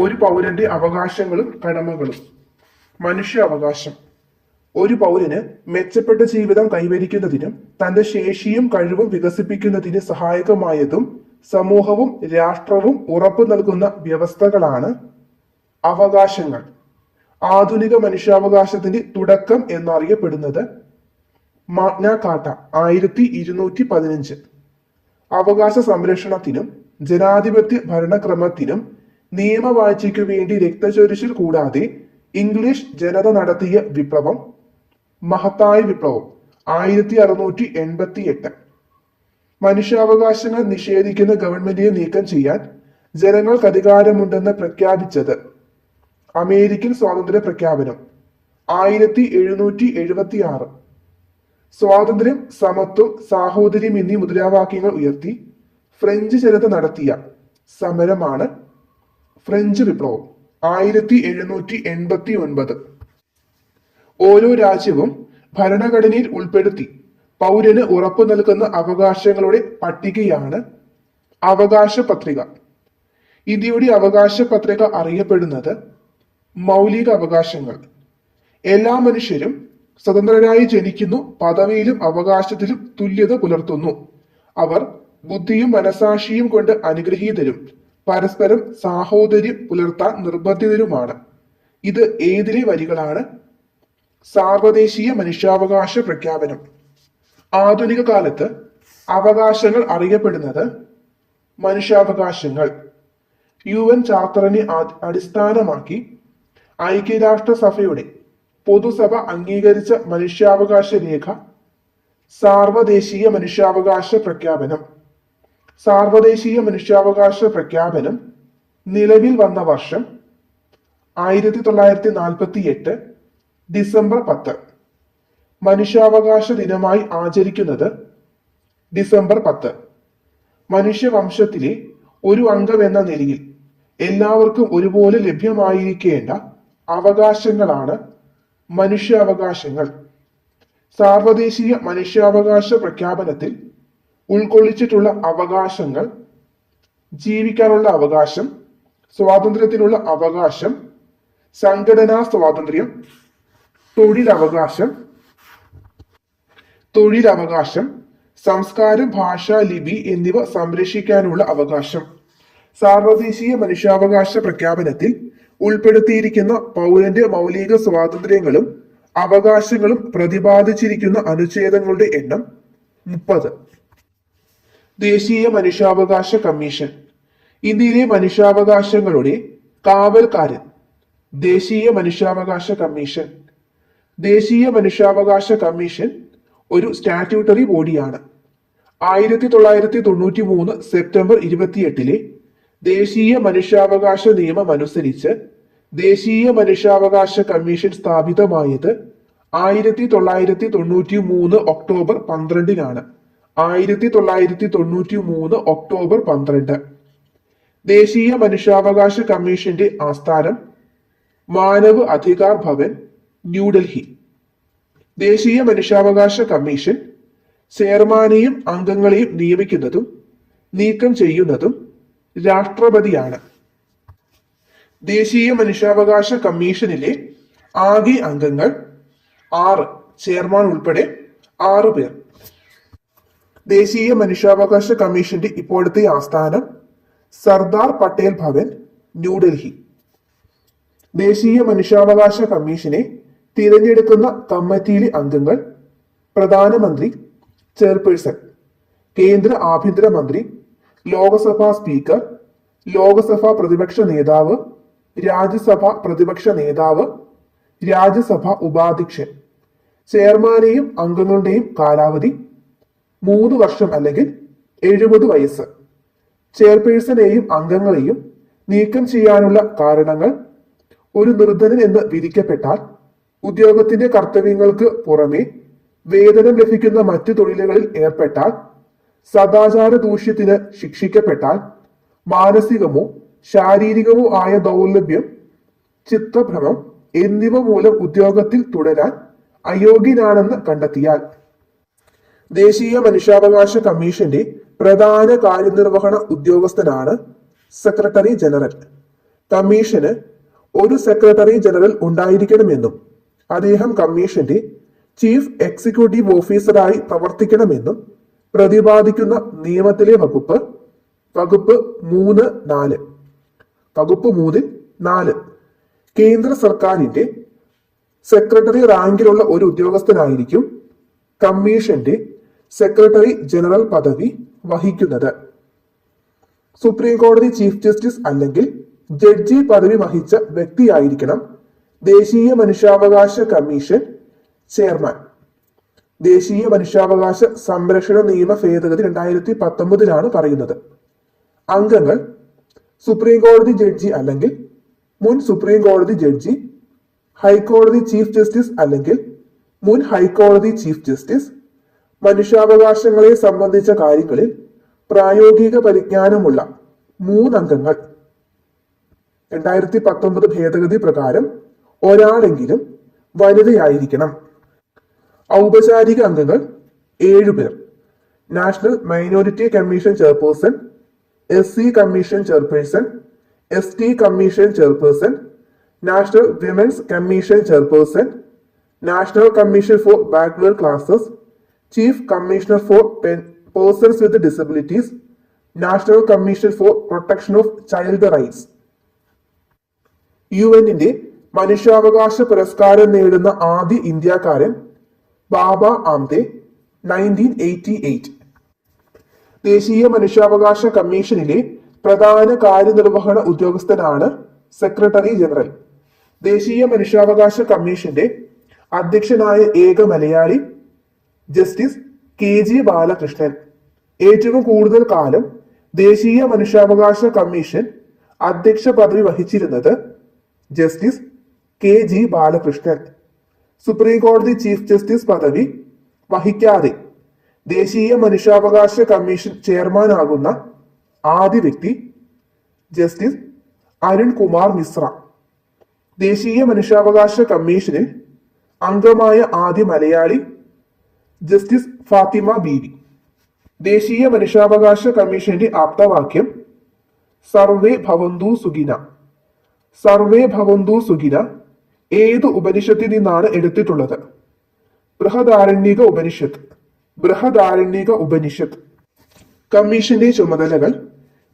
ഒരു പൗരന്റെ അവകാശങ്ങളും കടമകളും. മനുഷ്യ അവകാശം. ഒരു പൗരന് മെച്ചപ്പെട്ട ജീവിതം കൈവരിക്കുന്നതിനും തന്റെ ശേഷിയും കഴിവും വികസിപ്പിക്കുന്നതിന് സഹായകമായതും സമൂഹവും രാഷ്ട്രവും ഉറപ്പു നൽകുന്ന വ്യവസ്ഥകളാണ് അവകാശങ്ങൾ. ആധുനിക മനുഷ്യാവകാശത്തിന്റെ തുടക്കം എന്നറിയപ്പെടുന്നത് മാഗ്ന കാട്ട ആയിരത്തി ഇരുന്നൂറ്റി പതിനഞ്ച് അവകാശ സംരക്ഷണത്തിനും ജനാധിപത്യ ഭരണക്രമത്തിനും നിയമവാഴ്ചയ്ക്കു വേണ്ടി രക്തചൊരിച്ചിൽ കൂടാതെ ഇംഗ്ലീഷ് ജനത നടത്തിയ വിപ്ലവം മഹത്തായ വിപ്ലവം ആയിരത്തി അറുന്നൂറ്റി എൺപത്തി എട്ട് മനുഷ്യാവകാശങ്ങൾ നിഷേധിക്കുന്ന ഗവൺമെന്റിനെ നീക്കം ചെയ്യാൻ ജനങ്ങൾക്ക് അധികാരമുണ്ടെന്ന് പ്രഖ്യാപിച്ചത് അമേരിക്കൻ സ്വാതന്ത്ര്യ പ്രഖ്യാപനം ആയിരത്തി എഴുന്നൂറ്റി എഴുപത്തി ആറ് സ്വാതന്ത്ര്യം സമത്വം സാഹോദര്യം എന്നീ മുദ്രാവാക്യങ്ങൾ ഉയർത്തി ഫ്രഞ്ച് ജനത നടത്തിയ സമരമാണ് ഫ്രഞ്ച് വിപ്ലവം ആയിരത്തി എഴുന്നൂറ്റി എൺപത്തി ഒൻപത് ഓരോ രാജ്യവും ഭരണഘടനയിൽ ഉൾപ്പെടുത്തി പൗരന് ഉറപ്പു നൽകുന്ന അവകാശങ്ങളുടെ പട്ടികയാണ് അവകാശ പത്രിക ഇന്ത്യയുടെ അവകാശ പത്രിക അറിയപ്പെടുന്നത് മൗലിക അവകാശങ്ങൾ. എല്ലാ മനുഷ്യരും സ്വതന്ത്രരായി ജനിക്കുന്നു പദവിയിലും അവകാശത്തിലും തുല്യത പുലർത്തുന്നു. അവർ ബുദ്ധിയും മനസാക്ഷിയും കൊണ്ട് അനുഗ്രഹീതരും. പരസ്പരം സാഹോദര്യം പുലർത്താൻ നിർബന്ധിതരുമാണ്. ഇത് ഏതിലെ വരികളാണ്? സാർവദേശീയ മനുഷ്യാവകാശ പ്രഖ്യാപനം. ആധുനിക കാലത്ത് അവകാശങ്ങൾ അറിയപ്പെടുന്നത് മനുഷ്യാവകാശങ്ങൾ. യു എൻ ചാർട്ടറിനെ അടിസ്ഥാനമാക്കി ഐക്യരാഷ്ട്രസഭയുടെ പൊതുസഭ അംഗീകരിച്ച മനുഷ്യാവകാശ രേഖ സാർവദേശീയ മനുഷ്യാവകാശ പ്രഖ്യാപനം. സാർവദേശീയ മനുഷ്യാവകാശ പ്രഖ്യാപനം നിലവിൽ വന്ന വർഷം ആയിരത്തി തൊള്ളായിരത്തി നാൽപ്പത്തി എട്ട് ഡിസംബർ പത്ത്. മനുഷ്യാവകാശ ദിനമായി ആചരിക്കുന്നത് ഡിസംബർ പത്ത്. മനുഷ്യവംശത്തിലെ ഒരു അംഗമെന്ന നിലയിൽ എല്ലാവർക്കും ഒരുപോലെ ലഭ്യമായിരിക്കേണ്ട അവകാശങ്ങളാണ് മനുഷ്യാവകാശങ്ങൾ. സാർവദേശീയ മനുഷ്യാവകാശ പ്രഖ്യാപനത്തിൽ ഉൾക്കൊള്ളിച്ചിട്ടുള്ള അവകാശങ്ങൾ ജീവിക്കാനുള്ള അവകാശം സ്വാതന്ത്ര്യത്തിനുള്ള അവകാശം സംഘടനാ സ്വാതന്ത്ര്യം തൊഴിലവകാശം തൊഴിലവകാശം സംസ്കാരം ഭാഷ ലിപി എന്നിവ സംരക്ഷിക്കാനുള്ള അവകാശം. സാർവദേശീയ മനുഷ്യാവകാശ പ്രഖ്യാപനത്തിൽ ഉൾപ്പെടുത്തിയിരിക്കുന്ന പൗരന്റെ മൗലിക സ്വാതന്ത്ര്യങ്ങളും അവകാശങ്ങളും പ്രതിപാദിച്ചിരിക്കുന്ന അനുച്ഛേദങ്ങളുടെ എണ്ണം മുപ്പത്. ദേശീയ മനുഷ്യാവകാശ കമ്മീഷൻ. ഇന്ത്യയിലെ മനുഷ്യാവകാശങ്ങളുടെ കാവൽക്കാരൻ. ദേശീയ മനുഷ്യാവകാശ കമ്മീഷൻ. ദേശീയ മനുഷ്യാവകാശ കമ്മീഷൻ ഒരു സ്റ്റാറ്റ്യൂട്ടറി ബോഡിയാണ്. ആയിരത്തി തൊള്ളായിരത്തി തൊണ്ണൂറ്റി മൂന്ന് സെപ്റ്റംബർ ഇരുപത്തിയെട്ടിലെ ദേശീയ മനുഷ്യാവകാശ നിയമം അനുസരിച്ച് ദേശീയ മനുഷ്യാവകാശ കമ്മീഷൻ സ്ഥാപിതമായത് ആയിരത്തി തൊള്ളായിരത്തി തൊണ്ണൂറ്റി മൂന്ന് ഒക്ടോബർ പന്ത്രണ്ടിനാണ്. ആയിരത്തി തൊള്ളായിരത്തി തൊണ്ണൂറ്റി മൂന്ന് ഒക്ടോബർ പന്ത്രണ്ട്. ദേശീയ മനുഷ്യാവകാശ കമ്മീഷന്റെ ആസ്ഥാനം മാനവ് അധികാർ ഭവൻ ന്യൂഡൽഹി. ദേശീയ മനുഷ്യാവകാശ കമ്മീഷൻ ചെയർമാനെയും അംഗങ്ങളെയും നിയമിക്കുന്നതും നീക്കം ചെയ്യുന്നതും രാഷ്ട്രപതിയാണ്. ദേശീയ മനുഷ്യാവകാശ കമ്മീഷനിലെ ആകെ അംഗങ്ങൾ ആറ് ചെയർമാൻ ഉൾപ്പെടെ ആറ് പേർ. ദേശീയ മനുഷ്യാവകാശ കമ്മീഷന്റെ ഇപ്പോഴത്തെ ആസ്ഥാനം സർദാർ പട്ടേൽ ഭവൻ ന്യൂഡൽഹി ദേശീയ മനുഷ്യാവകാശ കമ്മീഷനെ തിരഞ്ഞെടുക്കുന്ന കമ്മിറ്റിയിലെ അംഗങ്ങൾ പ്രധാനമന്ത്രി ചെയർപേഴ്സൺ കേന്ദ്ര ആഭ്യന്തരമന്ത്രി ലോകസഭാ സ്പീക്കർ ലോകസഭാ പ്രതിപക്ഷ നേതാവ് രാജ്യസഭാ പ്രതിപക്ഷ നേതാവ് രാജ്യസഭാ ഉപാധ്യക്ഷൻ ചെയർമാനെയും അംഗങ്ങളുടെയും കാലാവധി മൂന്ന് വർഷം അല്ലെങ്കിൽ എഴുപത് വയസ്സ്. ചെയർപേഴ്സണെയും അംഗങ്ങളെയും നീക്കം ചെയ്യാനുള്ള കാരണങ്ങൾ ഒരു നിർധനൻ എന്ന് വിധിക്കപ്പെട്ടാൽ ഉദ്യോഗത്തിന്റെ കർത്തവ്യങ്ങൾക്ക് പുറമെ വേതനം ലഭിക്കുന്ന മറ്റു തൊഴിലുകളിൽ ഏർപ്പെട്ടാൽ സദാചാര ദൂഷ്യത്തിന് ശിക്ഷിക്കപ്പെട്ടാൽ മാനസികമോ ശാരീരികമോ ആയ ദൗർലഭ്യം ചിത്തഭ്രമം എന്നിവ മൂലം ഉദ്യോഗത്തിൽ തുടരാൻ അയോഗ്യനാണെന്ന് കണ്ടെത്തിയാൽ ദേശീയ മനുഷ്യാവകാശ കമ്മീഷന്റെ പ്രധാന കാര്യനിർവഹണ ഉദ്യോഗസ്ഥനാണ് സെക്രട്ടറി ജനറൽ. കമ്മീഷന് ഒരു സെക്രട്ടറി ജനറൽ ഉണ്ടായിരിക്കണമെന്നും അദ്ദേഹം കമ്മീഷന്റെ ചീഫ് എക്സിക്യൂട്ടീവ് ഓഫീസറായി പ്രവർത്തിക്കണമെന്നും പ്രതിപാദിക്കുന്ന നിയമത്തിലെ വകുപ്പ് വകുപ്പ് മൂന്ന് നാല്. വകുപ്പ് മൂന്നിൽ നാല്. കേന്ദ്ര സർക്കാരിന്റെ സെക്രട്ടറി റാങ്കിലുള്ള ഒരു ഉദ്യോഗസ്ഥനായിരിക്കും കമ്മീഷന്റെ സെക്രട്ടറി ജനറൽ പദവി വഹിക്കുന്നത്. സുപ്രീം കോടതി ചീഫ് ജസ്റ്റിസ് അല്ലെങ്കിൽ ജഡ്ജി പദവി വഹിച്ച വ്യക്തിയായിരിക്കണം ദേശീയ മനുഷ്യാവകാശ കമ്മീഷൻ ചെയർമാൻ. ദേശീയ മനുഷ്യാവകാശ സംരക്ഷണ നിയമ ഭേദഗതി രണ്ടായിരത്തി പത്തൊമ്പതിലാണ് പറയുന്നത്. അംഗങ്ങൾ സുപ്രീം കോടതി ജഡ്ജി അല്ലെങ്കിൽ മുൻ സുപ്രീം കോടതി ജഡ്ജി ഹൈക്കോടതി ചീഫ് ജസ്റ്റിസ് അല്ലെങ്കിൽ മുൻ ഹൈക്കോടതി ചീഫ് ജസ്റ്റിസ് മനുഷ്യാവകാശങ്ങളെ സംബന്ധിച്ച കാര്യങ്ങളിൽ പ്രായോഗിക പരിജ്ഞാനമുള്ള മൂന്നംഗങ്ങൾ. രണ്ടായിരത്തി പത്തൊമ്പത് ഭേദഗതി പ്രകാരം ഒരാളെങ്കിലും വനിതയായിരിക്കണം. ഔപചാരിക അംഗങ്ങൾ ഏഴുപേർ national minority commission chairperson S C commission chairperson S T commission chairperson national women's commission chairperson national commission for backward classes chief commissioner for persons with disabilities national commission for protection of child rights U എന്നിന്റെ മനുഷ്യാവകാശ പുരസ്കാരം നേടുന്ന ആദ്യ ഇന്ത്യക്കാരൻ Baba Amte nineteen eighty eight ദേശീയ മനുഷ്യാവകാശ കമ്മീഷനിലെ പ്രധാന കാര്യനിർവഹണ ഉദ്യോഗസ്ഥനാണ് സെക്രട്ടറി ജനറൽ. ദേശീയ മനുഷ്യാവകാശ കമ്മീഷന്റെ അധ്യക്ഷനായ ഏക Malayali justice K G Balakrishnan. ഏറ്റവും കൂടുതൽ കാലം ദേശീയ മനുഷ്യാവകാശ കമ്മീഷൻ അധ്യക്ഷ പദവി വഹിച്ചിരുന്നത് justice K G Balakrishnan. Supreme കോടതി ചീഫ് ജസ്റ്റിസ് പദവി വഹിക്കാതെ ദേശീയ മനുഷ്യാവകാശ കമ്മീഷൻ ചെയർമാനാകുന്ന ആദ്യ വ്യക്തി ജസ്റ്റിസ് അരുൺ കുമാർ മിശ്ര. ദേശീയ മനുഷ്യാവകാശ കമ്മീഷനിൽ അംഗമായ ആദ്യ മലയാളി ജസ്റ്റിസ് ഫാത്തിമ ബീവി. ദേശീയ മനുഷ്യാവകാശ കമ്മീഷന്റെ ആപ്തവാക്യം സർവേ ഭവന്തു സുഖിന. സർവേ ഭവന്തു സുഖിന ഏത് ഉപനിഷത്തിൽ നിന്നാണ് എടുത്തിട്ടുള്ളത്? ബൃഹദാരണ്യക ഉപനിഷത്ത് ബൃഹദാരണ്യക ഉപനിഷത്ത്. കമ്മീഷന്റെ ചുമതലകൾ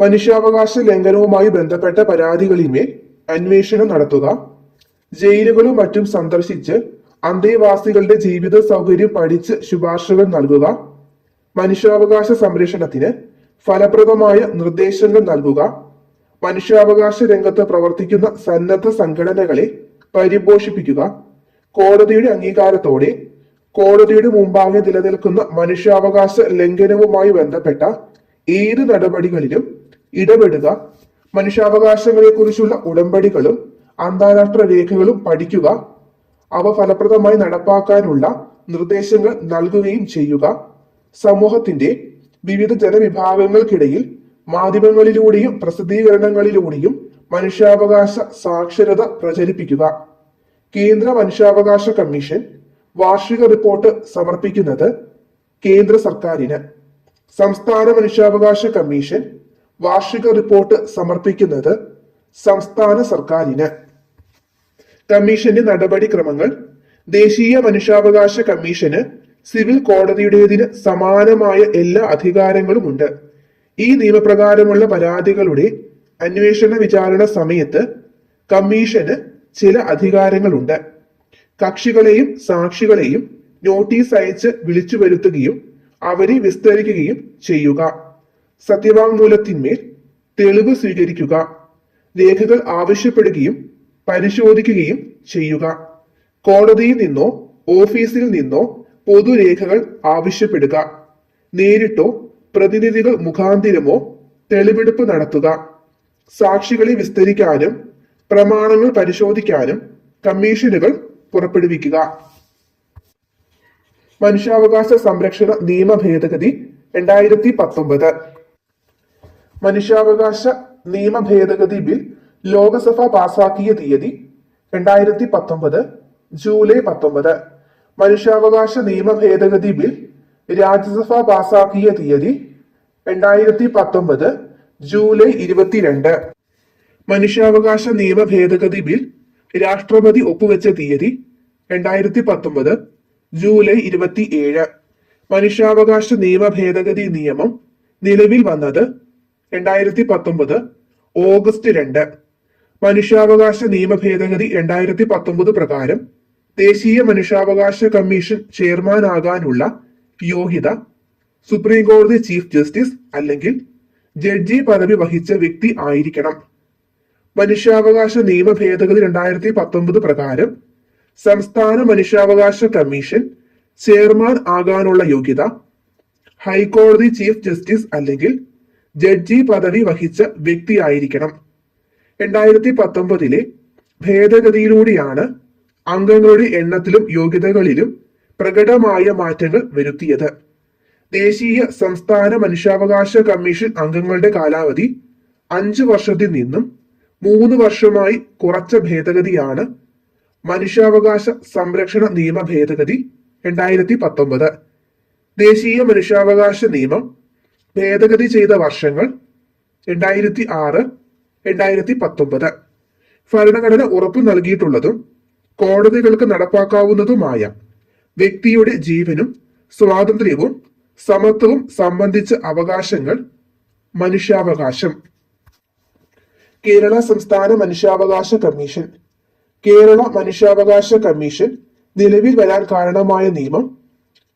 മനുഷ്യാവകാശ ലംഘനവുമായി ബന്ധപ്പെട്ട പരാതികളിന്മേൽ അന്വേഷണം നടത്തുക ജയിലുകളും മറ്റും സന്ദർശിച്ച് അന്തേവാസികളുടെ ജീവിത സൗകര്യം പഠിച്ച് ശുപാർശകൾ നൽകുക മനുഷ്യാവകാശ സംരക്ഷണത്തിന് ഫലപ്രദമായ നിർദ്ദേശങ്ങൾ നൽകുക മനുഷ്യാവകാശ രംഗത്ത് പ്രവർത്തിക്കുന്ന സന്നദ്ധ സംഘടനകളെ പരിപോഷിപ്പിക്കുക കോടതിയുടെ അംഗീകാരത്തോടെ കോടതിയുടെ മുമ്പാകെ നിലനിൽക്കുന്ന മനുഷ്യാവകാശ ലംഘനവുമായി ബന്ധപ്പെട്ട ഏത് നടപടികളിലും ഇടപെടുക മനുഷ്യാവകാശങ്ങളെക്കുറിച്ചുള്ള ഉടമ്പടികളും അന്താരാഷ്ട്ര രേഖകളും പഠിക്കുക അവ ഫലപ്രദമായി നടപ്പാക്കാനുള്ള നിർദ്ദേശങ്ങൾ നൽകുകയും ചെയ്യുക. സമൂഹത്തിന്റെ വിവിധ ജനവിഭാഗങ്ങൾക്കിടയിൽ മാധ്യമങ്ങളിലൂടെയും പ്രസിദ്ധീകരണങ്ങളിലൂടെയും മനുഷ്യാവകാശ സാക്ഷരത പ്രചരിപ്പിക്കുക. കേന്ദ്ര മനുഷ്യാവകാശ കമ്മീഷൻ വാർഷിക റിപ്പോർട്ട് സമർപ്പിക്കുന്നത് കേന്ദ്ര സർക്കാരിന്. സംസ്ഥാന മനുഷ്യാവകാശ കമ്മീഷൻ വാർഷിക റിപ്പോർട്ട് സമർപ്പിക്കുന്നത് സംസ്ഥാന സർക്കാരിന്. കമ്മീഷന്റെ നടപടിക്രമങ്ങൾ ദേശീയ മനുഷ്യാവകാശ കമ്മീഷന് സിവിൽ കോടതിയുടേതിന് സമാനമായ എല്ലാ അധികാരങ്ങളും ഉണ്ട് ഈ നിയമപ്രകാരമുള്ള പരാതികളുടെ അന്വേഷണ വിചാരണ സമയത്ത് കമ്മീഷന് ചില അധികാരങ്ങളുണ്ട്. കക്ഷികളെയും സാക്ഷികളെയും നോട്ടീസ് അയച്ച് വിളിച്ചു വരുത്തുകയും അവരെ വിസ്തരിക്കുകയും ചെയ്യുക. സത്യവാങ്മൂലത്തിന്മേൽ തെളിവ് സ്വീകരിക്കുക. രേഖകൾ ആവശ്യപ്പെടുകയും പരിശോധിക്കുകയും ചെയ്യുക. കോടതിയിൽ നിന്നോ ഓഫീസിൽ നിന്നോ പൊതുരേഖകൾ ആവശ്യപ്പെടുക. നേരിട്ടോ പ്രതിനിധികൾ മുഖാന്തിരമോ തെളിവെടുപ്പ് നടത്തുക. സാക്ഷികളെ വിസ്തരിക്കാനും പ്രമാണങ്ങൾ പരിശോധിക്കാനും കമ്മീഷനുകൾ പുറപ്പെടുവിക്കുക. മനുഷ്യാവകാശ സംരക്ഷണ നിയമ ഭേദഗതി രണ്ടായിരത്തി പത്തൊമ്പത്. മനുഷ്യാവകാശ നിയമ ഭേദഗതി ബിൽ ലോകസഭ പാസാക്കിയ തീയതി രണ്ടായിരത്തി പത്തൊമ്പത് ജൂലൈ പത്തൊമ്പത്. മനുഷ്യാവകാശ നിയമ ഭേദഗതി ബിൽ രാജ്യസഭ പാസാക്കിയ തീയതി രണ്ടായിരത്തി പത്തൊമ്പത് ജൂലൈ ഇരുപത്തിരണ്ട്. മനുഷ്യാവകാശ നിയമ ഭേദഗതി ബിൽ രാഷ്ട്രപതി ഒപ്പുവെച്ച തീയതി രണ്ടായിരത്തി പത്തൊമ്പത് ജൂലൈ ഇരുപത്തിയേഴ്. മനുഷ്യാവകാശ നിയമ ഭേദഗതി നിയമം നിലവിൽ വന്നത് രണ്ടായിരത്തി പത്തൊമ്പത് ഓഗസ്റ്റ് രണ്ട്. മനുഷ്യാവകാശ നിയമ ഭേദഗതി രണ്ടായിരത്തി പത്തൊമ്പത് പ്രകാരം ദേശീയ മനുഷ്യാവകാശ കമ്മീഷൻ ചെയർമാനാകാനുള്ള യോഗ്യത സുപ്രീം കോടതി ചീഫ് ജസ്റ്റിസ് അല്ലെങ്കിൽ ജഡ്ജി പദവി വഹിച്ച വ്യക്തി ആയിരിക്കണം. മനുഷ്യാവകാശ നിയമ ഭേദഗതി രണ്ടായിരത്തി പത്തൊമ്പത് പ്രകാരം സംസ്ഥാന മനുഷ്യാവകാശ കമ്മീഷൻ ചെയർമാൻ ആകാനുള്ള യോഗ്യത ഹൈക്കോടതി ചീഫ് ജസ്റ്റിസ് അല്ലെങ്കിൽ ജഡ്ജി പദവി വഹിച്ച വ്യക്തിയായിരിക്കണം രണ്ടായിരത്തി പത്തൊമ്പതിലെ ഭേദഗതിയിലൂടെയാണ് അംഗങ്ങളുടെ എണ്ണത്തിലും യോഗ്യതകളിലും പ്രകടമായ മാറ്റങ്ങൾ വരുത്തിയത്. ദേശീയ സംസ്ഥാന മനുഷ്യാവകാശ കമ്മീഷൻ അംഗങ്ങളുടെ കാലാവധി അഞ്ചു വർഷത്തിൽ നിന്നും മൂന്ന് വർഷമായി കുറച്ച ഭേദഗതിയാണ് മനുഷ്യാവകാശ സംരക്ഷണ നിയമ ഭേദഗതി രണ്ടായിരത്തി പത്തൊമ്പത് ദേശീയ മനുഷ്യാവകാശ നിയമം ഭേദഗതി ചെയ്ത വർഷങ്ങൾ രണ്ടായിരത്തി ആറ് രണ്ടായിരത്തി പത്തൊമ്പത് ഭരണഘടന ഉറപ്പു നൽകിയിട്ടുള്ളതും കോടതികൾക്ക് നടപ്പാക്കാവുന്നതുമായ വ്യക്തിയുടെ ജീവനും സ്വാതന്ത്ര്യവും സമത്വവും സംബന്ധിച്ച അവകാശങ്ങൾ മനുഷ്യാവകാശം. കേരള സംസ്ഥാന മനുഷ്യാവകാശ കമ്മീഷൻ. കേരള മനുഷ്യാവകാശ കമ്മീഷൻ നിലവിൽ വരാൻ കാരണമായ നിയമം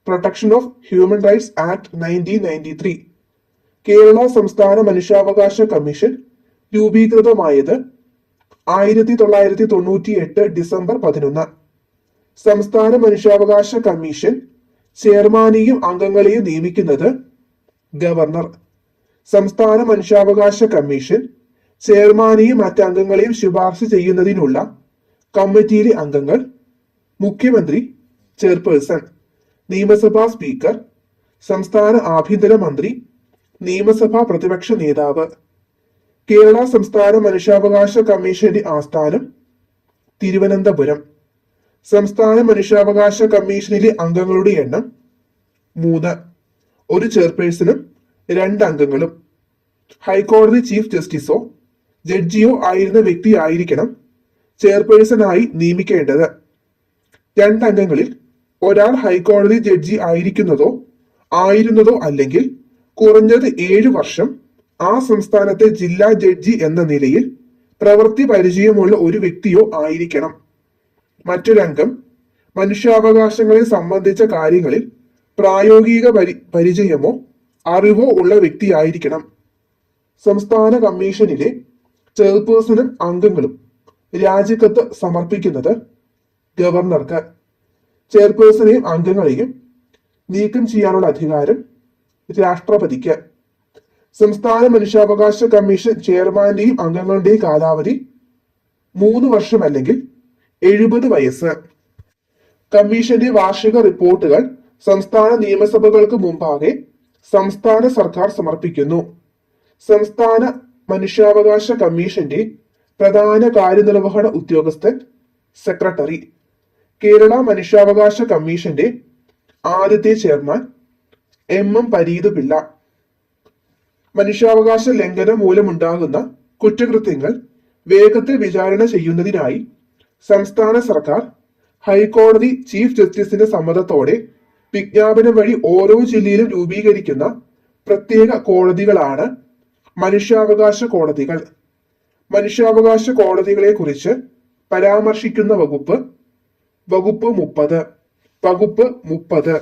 protection of human rights act nineteen ninety three. Kerala സംസ്ഥാന മനുഷ്യാവകാശ കമ്മീഷൻ രൂപീകൃതമായത് ആയിരത്തി തൊള്ളായിരത്തി തൊണ്ണൂറ്റി എട്ട് ഡിസംബർ പതിനൊന്ന്. സംസ്ഥാന മനുഷ്യാവകാശ കമ്മീഷൻ ചെയർമാനെയും അംഗങ്ങളെയും നിയമിക്കുന്നത് ഗവർണർ. സംസ്ഥാന മനുഷ്യാവകാശ കമ്മീഷൻ ചെയർമാനെയും മറ്റ് അംഗങ്ങളെയും ശുപാർശ ചെയ്യുന്നതിനുള്ള കമ്മിറ്റിയിലെ അംഗങ്ങൾ മുഖ്യമന്ത്രി ചെയർപേഴ്സൺ നിയമസഭാ സ്പീക്കർ സംസ്ഥാന ആഭ്യന്തര മന്ത്രി നിയമസഭാ പ്രതിപക്ഷ നേതാവ്. കേരള സംസ്ഥാന മനുഷ്യാവകാശ കമ്മീഷന്റെ ആസ്ഥാനം തിരുവനന്തപുരം. സംസ്ഥാന മനുഷ്യാവകാശ കമ്മീഷനിലെ അംഗങ്ങളുടെ എണ്ണം മൂന്ന്. ഒരു ചെയർപേഴ്സണും രണ്ട് അംഗങ്ങളും. ഹൈക്കോടതി ചീഫ് ജസ്റ്റിസോ ജഡ്ജിയോ ആയിരുന്ന വ്യക്തി ആയിരിക്കണം ചെയർപേഴ്സണായി നിയമിക്കേണ്ടത്. രണ്ടംഗങ്ങളിൽ ഒരാൾ ഹൈക്കോടതി ജഡ്ജി ആയിരിക്കുന്നതോ ആയിരുന്നതോ അല്ലെങ്കിൽ കുറഞ്ഞത് ഏഴു വർഷം ആ സംസ്ഥാനത്തെ ജില്ലാ ജഡ്ജി എന്ന നിലയിൽ പ്രവൃത്തി പരിചയമുള്ള ഒരു വ്യക്തിയോ ആയിരിക്കണം. മറ്റൊരംഗം മനുഷ്യാവകാശങ്ങളെ സംബന്ധിച്ച കാര്യങ്ങളിൽ പ്രായോഗിക പരി പരിചയമോ അറിവോ ഉള്ള വ്യക്തിയായിരിക്കണം. സംസ്ഥാന കമ്മീഷനിലെ ചെയർപേഴ്സണും അംഗങ്ങളും രാജിക്കത്ത് സമർപ്പിക്കുന്നത് ഗവർണർക്ക്. ചെയർപേഴ്സണെയും അംഗങ്ങളെയും നീക്കം ചെയ്യാനുള്ള അധികാരം രാഷ്ട്രപതിക്ക്. സംസ്ഥാന മനുഷ്യാവകാശ കമ്മീഷൻ ചെയർമാന്റെയും അംഗങ്ങളുടെയും കാലാവധി മൂന്ന് വർഷം അല്ലെങ്കിൽ എഴുപത് വയസ്സ്. കമ്മീഷന്റെ വാർഷിക റിപ്പോർട്ടുകൾ സംസ്ഥാന നിയമസഭകൾക്ക് മുമ്പാകെ സംസ്ഥാന സർക്കാർ സമർപ്പിക്കുന്നു. സംസ്ഥാന മനുഷ്യാവകാശ കമ്മീഷന്റെ പ്രധാന കാര്യനിർവഹണ ഉദ്യോഗസ്ഥൻ സെക്രട്ടറി. കേരള മനുഷ്യാവകാശ കമ്മീഷന്റെ ആദ്യത്തെ chairman M M Pareeth Pillai മനുഷ്യാവകാശ ലംഘനം മൂലമുണ്ടാകുന്ന കുറ്റകൃത്യങ്ങൾ വേഗത്തിൽ വിചാരണ ചെയ്യുന്നതിനായി സംസ്ഥാന സർക്കാർ ഹൈക്കോടതി ചീഫ് ജസ്റ്റിസിന്റെ സമ്മതത്തോടെ വിജ്ഞാപനം വഴി ഓരോ ജില്ലയിലും രൂപീകരിക്കുന്ന പ്രത്യേക കോടതികളാണ് മനുഷ്യാവകാശ കോടതികൾ. മനുഷ്യാവകാശ കോടതികളെ കുറിച്ച് പരാമർശിക്കുന്ന വകുപ്പ് വകുപ്പ് മുപ്പത്. വകുപ്പ് മുപ്പത്.